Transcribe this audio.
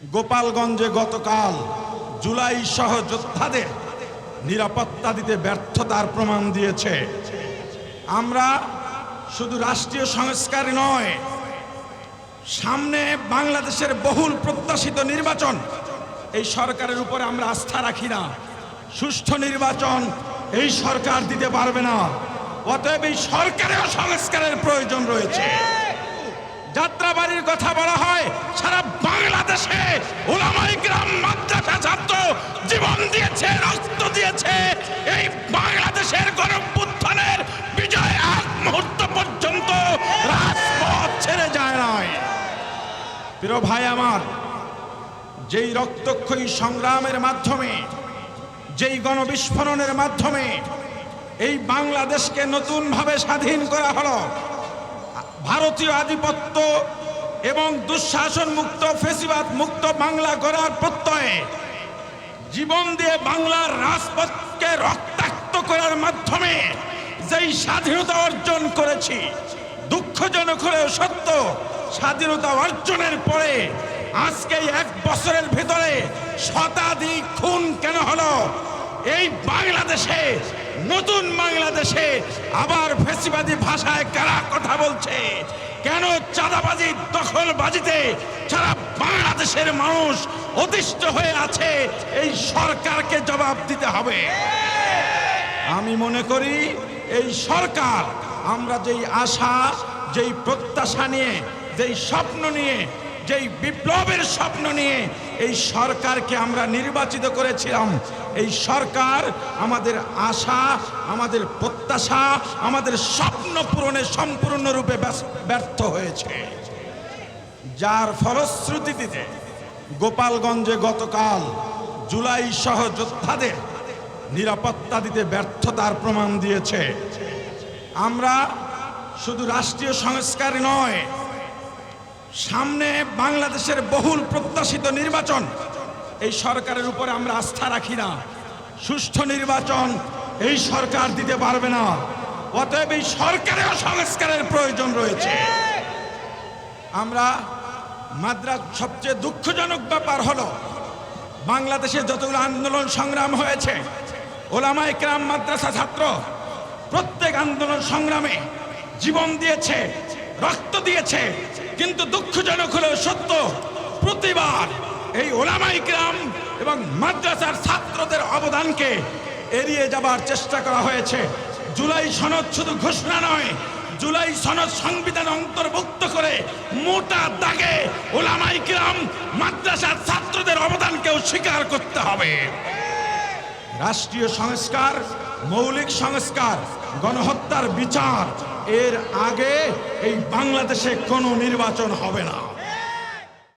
গোপালগঞ্জে গতকাল জুলাই সহ যোদ্ধাদের নিরাপত্তা দিতে ব্যর্থতার প্রমাণ দিয়েছে। আমরা শুধু রাষ্ট্রীয় সংস্কার নয়, সামনে বাংলাদেশের বহুল প্রত্যাশিত নির্বাচন, এই সরকারের উপরে আমরা আস্থা রাখি না। সুষ্ঠু নির্বাচন এই সরকার দিতে পারবে না। অতএব এই সরকারেও সংস্কারের প্রয়োজন রয়েছে। যাত্রাবাড়ির কথা বলা হয় বাংলাদেশে ওলামাই গ্রাম মাদ্রাসা ছাত্র জীবন দিয়েছে, রক্ত দিয়েছে। এই বাংলাদেশের গণপুত্থানের বিজয় এক মুহূর্ত পর্যন্ত রাজপথ ছেড়ে যায় নয় প্রিয় ভাই আমার, যেই রক্তক্ষয়ী সংগ্রামের মাধ্যমে, যেই গণবিস্ফোরণের মাধ্যমে এই বাংলাদেশকে নতুনভাবে স্বাধীন করা হলো, ভারতীয় আধিপত্য এবং দুঃশাসন মুক্ত, ফেসিবাদ মুক্ত বাংলা গড়ার প্রত্যয়ে জীবন দিয়ে বাংলার রাজপথকে রক্তাক্ত করার মাধ্যমে যেই স্বাধীনতা অর্জন করেছি, দুঃখজনক হলেও সত্য, স্বাধীনতা অর্জনের পরে আজকে এক বছরের ভিতরে শতাধিক খুন কেন হলো? এই বাংলাদেশে, নতুন বাংলাদেশে আবার ফেসিবাদী ভাষায় কারা কথা বলছে? কেন চাঁদাবাজি দখলবাজিতে সারা বাংলাদেশের মানুষ অতিষ্ঠ হয়ে আছে? এই সরকারকে জবাব দিতে হবে। আমি মনে করি এই সরকার, আমরা যেই আশা, যেই প্রত্যাশা নিয়ে, যেই স্বপ্ন নিয়ে যেই বিপ্লবের স্বপ্ন নিয়ে এই সরকারকে আমরা নির্বাচিত করেছিলাম, এই সরকার আমাদের আশা, আমাদের প্রত্যাশা, আমাদের স্বপ্ন পূরণে সম্পূর্ণরূপে ব্যর্থ হয়েছে। যার ফলশ্রুতিতে গোপালগঞ্জে গতকাল জুলাই সহ যোদ্ধাদের নিরাপত্তা দিতে ব্যর্থতার প্রমাণ দিয়েছে। আমরা শুধু রাষ্ট্রীয় সংস্কার নয় সামনে বাংলাদেশের বহুল প্রত্যাশিত নির্বাচন, এই সরকারের উপরে আমরা আস্থা রাখি না। সুষ্ঠু নির্বাচন এই সরকার দিতে পারবে না। অতএব এই সরকারেও সংস্কারের প্রয়োজন রয়েছে। আমরা মাদ্রাস সবচেয়ে দুঃখজনক ব্যাপার হলো, বাংলাদেশে যতগুলো আন্দোলন সংগ্রাম হয়েছে ওলামাই ক্রাম মাদ্রাসা ছাত্র প্রত্যেক আন্দোলন সংগ্রামে জীবন দিয়েছে। রক্ত দিয়েছে। কিন্তু দুঃখজনক হলেও সত্য, প্রতিবার এই ওলামাই গ্রাম এবং মাদ্রাসার ছাত্রদের অবদানকে এড়িয়ে যাবার চেষ্টা করা হয়েছে। জুলাই সনদ শুধু ঘোষণা নয়, জুলাই সনদ সংবিধান অন্তর্ভুক্ত করে মোটা দাগে ওলামাই গ্রাম মাদ্রাসার ছাত্রদের অবদানকেও স্বীকার করতে হবে। রাষ্ট্রীয় সংস্কার মৌলিক সংস্কার গণহত্যার বিচার এর আগে এই বাংলাদেশে কোনো নির্বাচন হবে না।